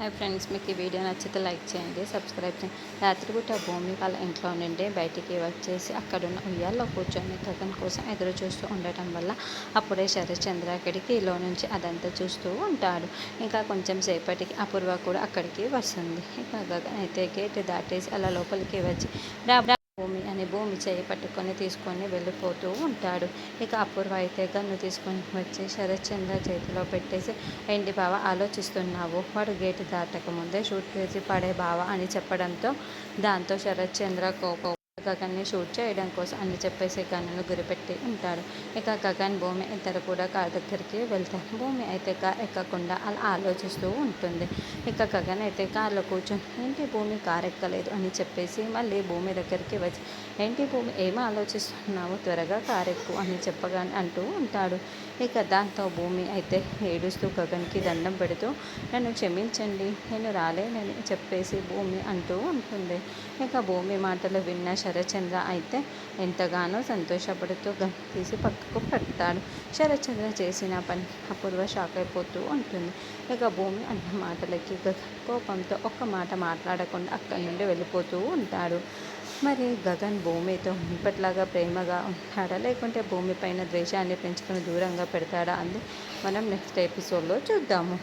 Hi friends మీకు ఈ video నచ్చితే లైక్ చేయండి సబ్స్క్రైబ్ చేయండి. రాత్రిపూట భూమి వాళ్ళ ఇంట్లో నుండి బయటికి వచ్చేసి అక్కడున్న ఉయ్యాల్లో కూర్చొని గగన్ కోసం ఎదురు చూస్తూ ఉండటం వల్ల అప్పుడే శరత్చంద్ర అక్కడికి లో నుంచి అదంతా చూస్తూ ఉంటాడు. ఇంకా కొంచెం సేపటికి అపూర్వ కూడా అక్కడికి వస్తుంది. ఇంకా గగన్ అయితే గేట్ దాటేసి అలా లోపలికి వచ్చి భూమి అని భూమి చేయి పట్టుకొని తీసుకొని వెళ్ళిపోతూ ఉంటాడు. ఇక అపూర్వ అయితే గన్ను తీసుకొని వచ్చి శరత్చంద్ర చేతిలో పెట్టేసి ఏంటి బావ ఆలోచిస్తున్నావు? వాడు గేటు దాటక ముందే షూట్ చేసి పడే బావ అని చెప్పడంతో దాంతో శరత్చంద్ర కోపం గగన్ని షూట్ చేయడం కోసం అని చెప్పేసి గన్నును గురిపెట్టి ఉంటాడు ఇక గగన్ భూమి ఇద్దరు కూడా కార్ దగ్గరికి వెళ్తారు. భూమి అయితే కార్ ఎక్కకుండా అలా ఆలోచిస్తూ ఉంటుంది. ఇక గగన్ అయితే కార్లో కూర్చొని ఏంటి భూమి కార్ ఎక్కలేదు అని చెప్పేసి మళ్ళీ భూమి దగ్గరికి వచ్చి ఏంటి భూమి ఏం ఆలోచిస్తున్నావు? త్వరగా కార్ ఎక్కు అని చెప్పగా అంటూ ఉంటాడు. ఇక దాంతో భూమి అయితే ఏడుస్తూ గగన్కి దండం పెడుతూ నన్ను క్షమించండి నేను రాలేనని చెప్పేసి భూమి అంటూ ఉంటుంది. ఇక భూమి మాటలు విన్న శరచంద్ర అయితే ఎంతగానో సంతోషపడుతూ గన్ తీసి పక్కకు పెడతాడు. శరచంద్ర చేసిన పని అపూర్వ షాక్ అయిపోతూ ఉంటుంది. ఇక భూమి అన్న మాటలకి కోపంతో ఒక్క మాట మాట్లాడకుండా అక్కడి నుండి వెళ్ళిపోతూ ఉంటాడు. మరి గగన్ భూమితో ఇప్పట్లాగా ప్రేమగా ఉంటాడా? లేకుంటే భూమి పైన ద్వేషాన్ని పెంచుకొని దూరంగా పెడతాడా? అంది. మనం నెక్స్ట్ ఎపిసోడ్లో చూద్దాము.